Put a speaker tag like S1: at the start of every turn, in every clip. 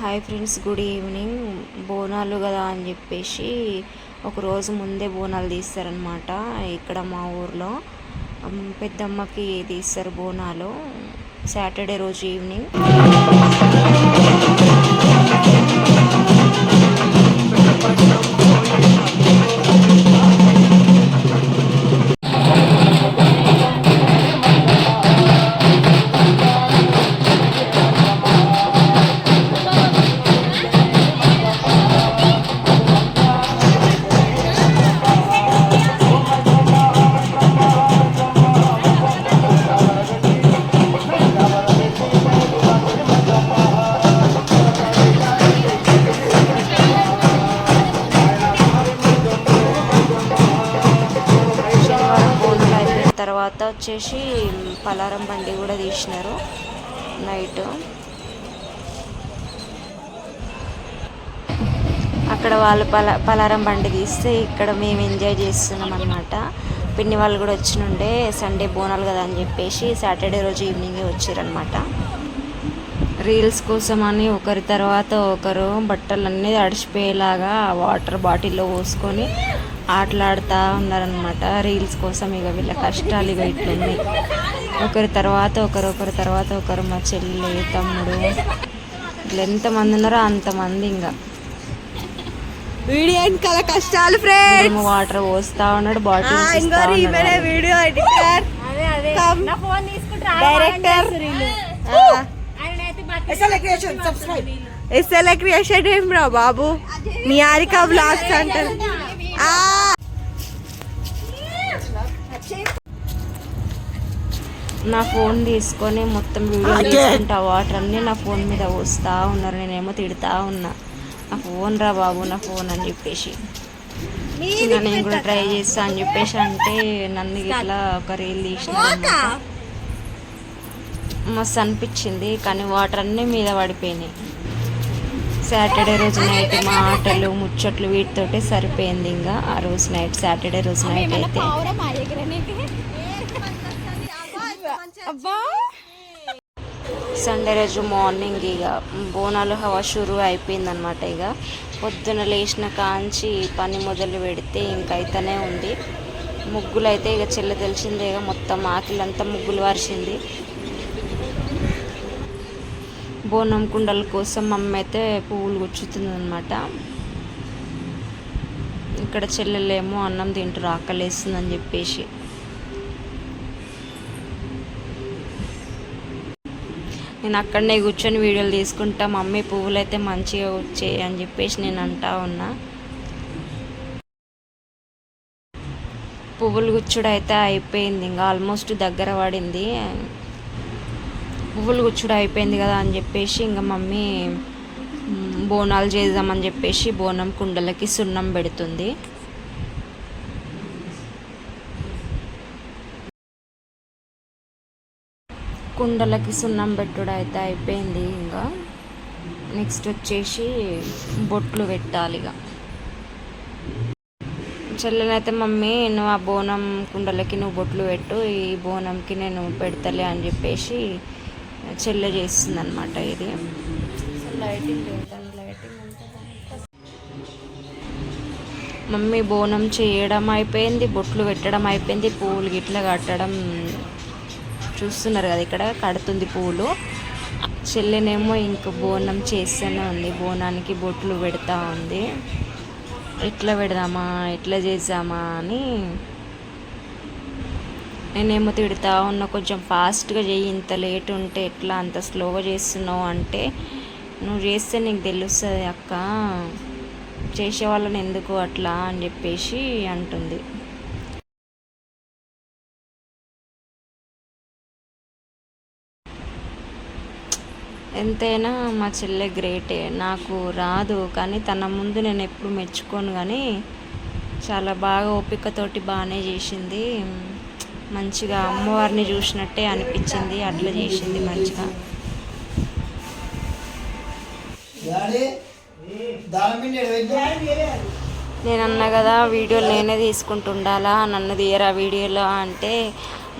S1: Hi friends good evening. Bonalu కదా అని చెప్పేసి ఒక రోజు ముందే బోనాలు తీస్తారనమాట ఇక్కడ మా ఊర్లో. పెద్దమ్మకి తీస్తారు బోనాలు. సాటర్డే రోజు ఈవినింగ్. వచ్చేసి పలారం బండి కూడా తీసినారు. నైట్. అక్కడ వాళ్ళు పల పలారం బండి తీస్తే ఇక్కడ మేము ఎంజాయ్ చేస్తున్నాం అనమాట పిన్ని వాళ్ళు కూడా వచ్చినుండే సండే బోనాలు కదా అని చెప్పేసి సాటర్డే రోజు ఈవినింగే వచ్చారనమాట రీల్స్ కోసం అని ఒకరి తర్వాత ఒకరు బట్టలన్నీ తడిచిపోయేలాగా వాటర్ బాటిల్లో పోసుకొని ఆటలాడుతూ ఉన్నారనమాట రీల్స్ కోసం ఇక వీళ్ళ కష్టాలు ఇక ఇట్లున్నాయి. ఒకరి తర్వాత ఒకరు ఒకరి తర్వాత ఒకరు మా చెల్లి తమ్ముడు. ఇట్లా ఎంతమంది ఉన్నారో అంతమంది ఇంకా.
S2: వీడియో వెనకాల కష్టాలు ఫ్రెండ్స్
S1: వాటర్ పోస్తా ఉన్నాడు bottle
S2: video editor. Director SLA creation ఏం రా బాబు? నిహారిక బ్లాగ్స్ అంటారు.
S1: నా ఫోన్ తీసుకొని మొత్తం వీడియో తీసుకుంటా వాటర్ అన్నీ నా ఫోన్ మీద వస్తా ఉన్నారు నేనేమో తిడతా ఉన్నా. నా ఫోన్ రా బాబు నా ఫోన్ అని చెప్పేసి. ఇంకా నేను కూడా ట్రై చేస్తా అని చెప్పేసి అంటే నన్ను ఇట్లా ఒక రీల్ తీసిన మస్తు అనిపించింది కానీ వాటర్ అన్నీ మీద పడిపోయినాయి. సాటర్డే రోజు నైట్ మా ఆటలు ముచ్చట్లు వీటితోటే సరిపోయింది ఇంకా. ఆ రోజు నైట్ సాటర్డే రోజు నైట్ అయితే సండే రోజు మార్నింగ్ ఇక బోనాలు హవా షురు అయిపోయిందనమాట ఇక. పొద్దున లేచిన కాంచి పని మొదలు పెడితే ఇంకైతేనే ఉంది. ముగ్గులు అయితే ఇక చెల్ల తెలిసిందే ఇక మొత్తం ఆకిలంతా ముగ్గులు వారిసింది బోనం కుండల కోసం అమ్మ అయితే పువ్వులు గుచ్చుతుంది అనమాట ఇక్కడ చెల్లెలేమో అన్నం తింటారు ఆకలేస్తుందని చెప్పేసి. నేను అక్కడనే కూర్చొని వీడియోలు తీసుకుంటా. మమ్మీ పువ్వులు అయితే మంచిగా వచ్చాయి అని చెప్పేసి నేను అంటా ఉన్నా. పువ్వులు గుచ్చుడు అయితే అయిపోయింది. ఇంకా ఆల్మోస్ట్ దగ్గర పడింది. పువ్వులు గుచ్చుడు అయిపోయింది కదా అని చెప్పేసి ఇంకా మమ్మీ బోనాలు చేద్దామని చెప్పేసి బోనం కుండలకి సున్నం పెడుతుంది. కుండలకి సున్నం పెట్టుడు అయితే అయిపోయింది ఇంకా. నెక్స్ట్ వచ్చేసి బొట్లు పెట్టాలి ఇక. చెల్లెనైతే మమ్మీ నువ్వు ఆ బోనం కుండలకి నువ్వు బొట్లు పెట్టు ఈ బోనంకి నేను పెడతలే అని చెప్పేసి చెల్లె చేస్తుంది అనమాట ఇది లైటింగ్ లేదు లైటింగ్ మమ్మీ బోనం చేయడం అయిపోయింది బొట్లు పెట్టడం అయిపోయింది పువ్వులు గిట్ల కట్టడం చూస్తున్నారు కదా ఇక్కడ కడుతుంది పూలు. చెల్లెనేమో ఇంక బోనం చేస్తూనే ఉంది. బోనానికి బొట్లు పెడతా ఉంది. ఎట్లా పెడదామా ఎట్లా చేద్దామా అని నేనేమో తిడతా ఉన్నా. కొంచెం ఫాస్ట్గా చేయి ఇంత లేట్ ఉంటే ఎట్లా అంత స్లోగా చేస్తున్నావు అంటే నువ్వు చేస్తే నీకు తెలుస్తుంది అక్క. చేసే వాళ్ళని ఎందుకు అట్లా అని చెప్పేసి అంటుంది. ఎంతైనా మా చెల్లె గ్రేటే. నాకు రాదు కానీ తన ముందు నేను ఎప్పుడు మెచ్చుకోను కానీ చాలా బాగా ఓపికతోటి బాగానే చేసింది. మంచిగా అమ్మవారిని చూసినట్టే అనిపించింది అట్లా చేసింది మంచిగా. నేను అన్నా కదా వీడియోలు నేనే తీసుకుంటుండాలా నన్ను తీయరా వీడియోలో అంటే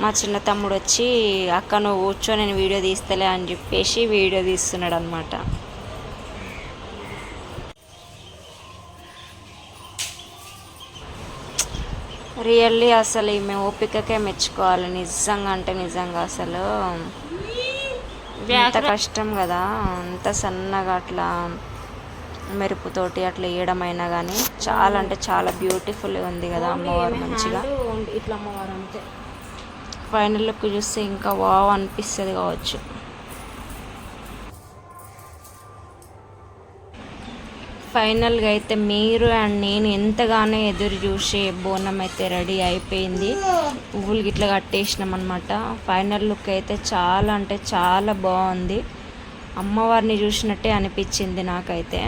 S1: మా చిన్న తమ్ముడు వచ్చి అక్క నువ్వు కూర్చో నేను వీడియో తీస్తలే అని చెప్పేసి వీడియో తీస్తున్నాడు అనమాట రియల్లీ అసలు ఈమె ఓపికకే మెచ్చుకోవాలి. నిజంగా అంటే నిజంగా అసలు. ఎంత కష్టం కదా. అంత సన్నగా అట్లా మెరుపుతోటి అట్లా వేయడమైనా కానీ చాలా అంటే చాలా బ్యూటిఫుల్గా ఉంది కదా అమ్మవారు మంచిగా.
S3: ఇట్లా అమ్మవారు అంతే.
S1: ఫైనల్ లుక్ చూస్తే ఇంకా వావ్ అనిపిస్తుంది కావచ్చు. ఫైనల్గా అయితే మీరు అండ్ నేను ఎంతగానో ఎదురు చూసే బోనం అయితే రెడీ అయిపోయింది. పువ్వులు గిట్లా కట్టేసినాం అనమాట ఫైనల్ లుక్ అయితే చాలా అంటే చాలా బాగుంది. అమ్మవారిని చూసినట్టే అనిపించింది నాకైతే.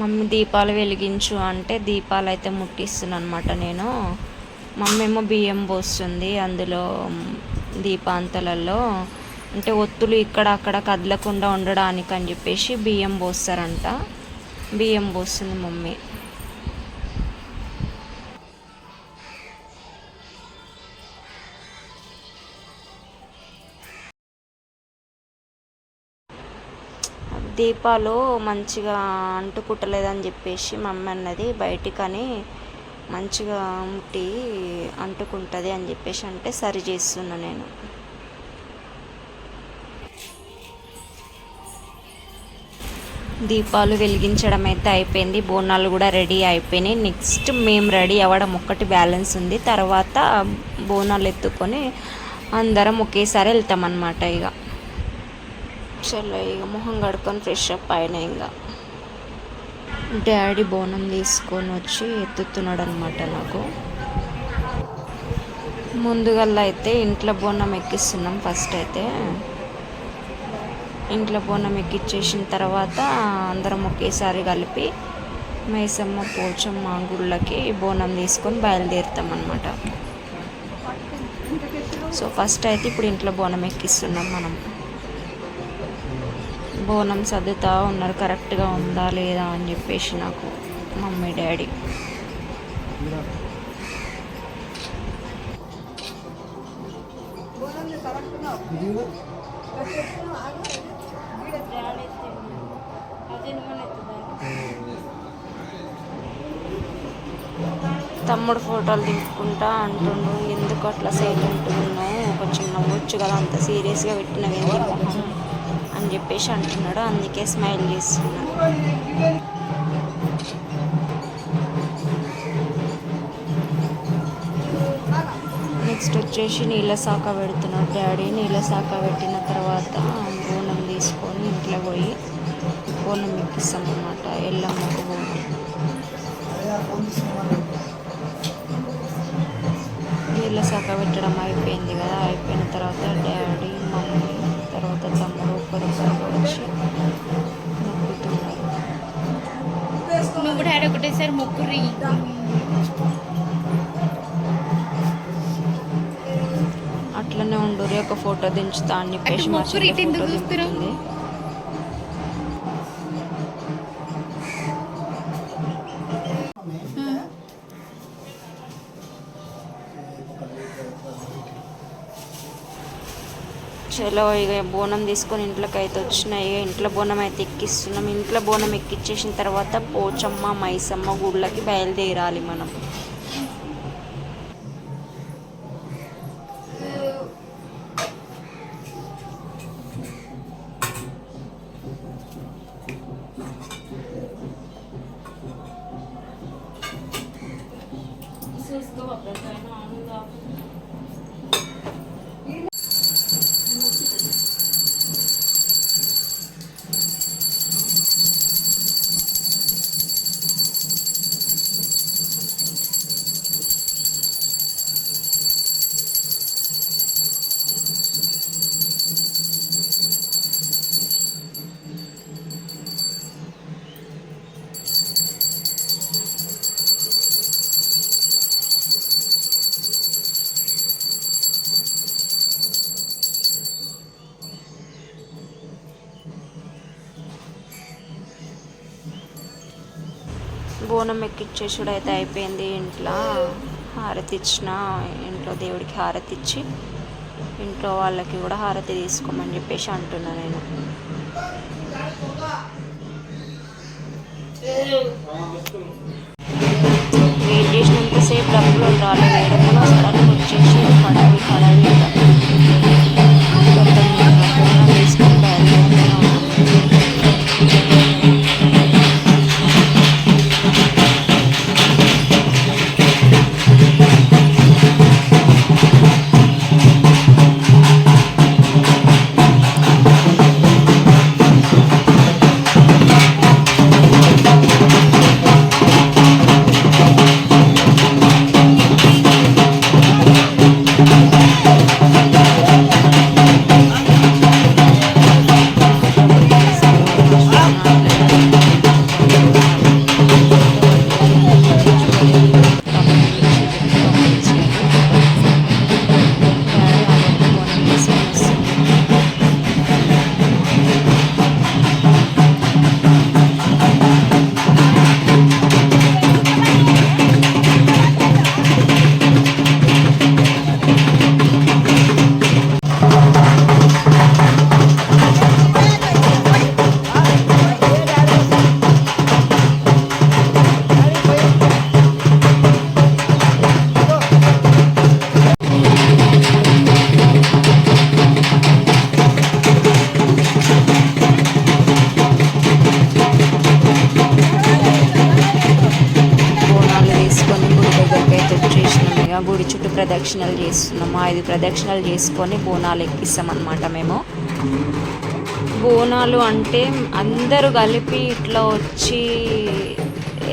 S1: మమ్మీ దీపాలు వెలిగించు అంటే దీపాలు అయితే ముట్టిస్తున్నాను అనమాట నేను. మమ్మీ ఏమో బియ్యం పోస్తుంది అందులో దీపాంతలలో. అంటే ఒత్తులు ఇక్కడ అక్కడ కదలకుండా ఉండడానికి అని చెప్పేసి బియ్యం పోస్తారంట. బియ్యం పోస్తుంది మమ్మీ. దీపాలు మంచిగా అంటుకుంటలేదని చెప్పేసి మమ్మీ అన్నది బయటికని మంచిగా ఉంటి అంటుకుంటుంది అని చెప్పేసి అంటే సరి చేస్తున్నా నేను. దీపాలు వెలిగించడం అయితే అయిపోయింది. బోనాలు కూడా రెడీ అయిపోయినాయి. నెక్స్ట్ మేము రెడీ అవ్వడం ఒక్కటి బ్యాలెన్స్ ఉంది. తర్వాత బోనాలు ఎత్తుకొని అందరం ఒకేసారి వెళ్తామన్నమాట ఇక. చలో ఇక మొహం కడుక్కొని ఫ్రెష్ అప్ అయినా ఇంకా. డాడీ బోనం తీసుకొని వచ్చి ఎత్తుతున్నాడు అనమాట నాకు. ముందుగల్లా అయితే ఇంట్లో బోనం ఎక్కిస్తున్నాం ఫస్ట్ అయితే. ఇంట్లో బోనం ఎక్కిచ్చేసిన తర్వాత అందరం ఒకేసారి కలిపి మైసమ్మ పోచమ్మ గుళ్ళకి బోనం తీసుకొని బయలుదేరుతాం అనమాట సో ఫస్ట్ అయితే ఇప్పుడు ఇంట్లో బోనం ఎక్కిస్తున్నాం మనం. బోనం సర్దుతా ఉన్నారు. కరెక్ట్గా ఉందా లేదా అని చెప్పేసి నాకు మమ్మీ డాడీ. తమ్ముడు ఫోటోలు తీసుకుంటా అంటుండు. ఎందుకు అట్లా సైలెంట్ ఉన్నావు కొంచెం నవ్వచ్చు కదా అంత సీరియస్గా పెట్టినవి ఎందుకు అని చెప్పేసి అంటున్నాడు. అందుకే స్మైల్ చేస్తున్నాడు నెక్స్ట్ వచ్చేసి నీళ్ళ శాఖ పెడుతున్నాడు డాడీ. నీళ్ళ శాఖ పెట్టిన తర్వాత బోనం తీసుకొని ఇంట్లో పోయి బోనం ఎక్కిస్తాం అన్నమాట ఎల్లమ్మకు బోనం. నీళ్ళ శాఖ పెట్టడం అయిపోయింది కదా. అయిపోయిన తర్వాత డాడీ
S3: నువ్వు డాడీ ఒకటేసారి మొక్కురి
S1: అట్లనే ఉండురి ఒక ఫోటో దించుతా అని చెప్పేసి
S3: ఇటు ఎందుకు
S1: చలో ఇక బోనం తీసుకొని ఇంట్లోకి అయితే వచ్చినాయి. ఇక ఇంట్లో బోనం అయితే ఎక్కిస్తున్నాం. ఇంట్లో బోనం ఎక్కిచ్చేసిన తర్వాత పోచమ్మ మైసమ్మ గుళ్ళకి బయలుదేరాలి మనం. బోనం ఎక్కిచ్చేసుడు అయితే అయిపోయింది ఇంట్లో. హారతి ఇచ్చిన ఇంట్లో దేవుడికి హారతి ఇచ్చి ఇంట్లో వాళ్ళకి కూడా హారతి తీసుకోమని చెప్పేసి అంటున్నా నేను. వెయిట్ చేసినంతసేపు డబ్బులు రాలేదు ఎడమని వస్తారని వచ్చేసి పడవి పడవి ప్రదక్షిణలు చేస్తున్నాము ఐదు ప్రదక్షిణలు చేసుకొని బోనాలు ఎక్కిస్తాం అనమాట మేము. బోనాలు అంటే అందరూ కలిపి ఇట్లా వచ్చి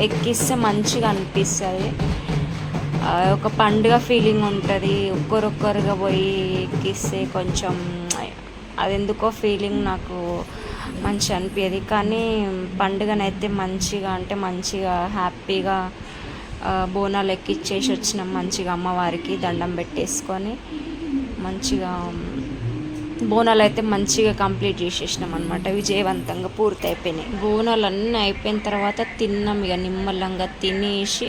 S1: ఎక్కిస్తే మంచిగా అనిపిస్తుంది. ఒక పండుగ ఫీలింగ్ ఉంటుంది. ఒక్కరొక్కరుగా పోయి ఎక్కిస్తే కొంచెం అది ఎందుకో ఫీలింగ్ నాకు మంచి అనిపించేది కానీ పండుగనైతే మంచిగా అంటే మంచిగా హ్యాపీగా బోనాలు ఎక్కిచ్చేసి వచ్చినాం మంచిగా అమ్మవారికి దండం పెట్టేసుకొని మంచిగా బోనాలు అయితే మంచిగా కంప్లీట్ చేసేసినాం అనమాట విజయవంతంగా పూర్తి అయిపోయినాయి బోనాలు అన్నీ అయిపోయిన తర్వాత తిన్నాం ఇక నిమ్మలంగా తినేసి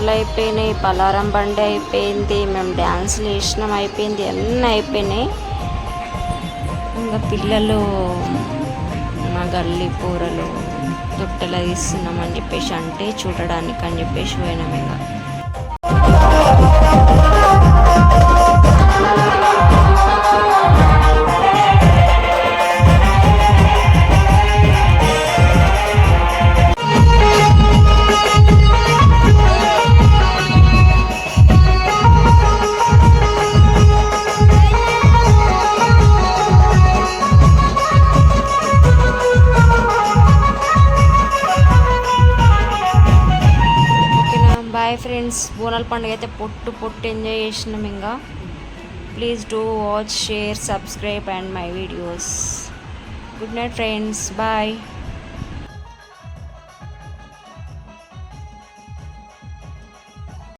S1: బోనాలు అయిపోయినాయి పలారం బండి అయిపోయింది మేము డ్యాన్స్లు వేసినాం అయిపోయింది అన్నీ అయిపోయినాయి. ఇంకా పిల్లలు మా గల్లి పూరలు తొట్టెల తీస్తున్నామని చెప్పేసి అంటే చూడడానికి అని చెప్పేసి పోయినాం ఇంకా. బోనాల పండుగ అయితే పొట్టు పొట్టు ఎంజాయ్ చేసినాం ఇంకా. Please do watch share subscribe and my videos good night friends bye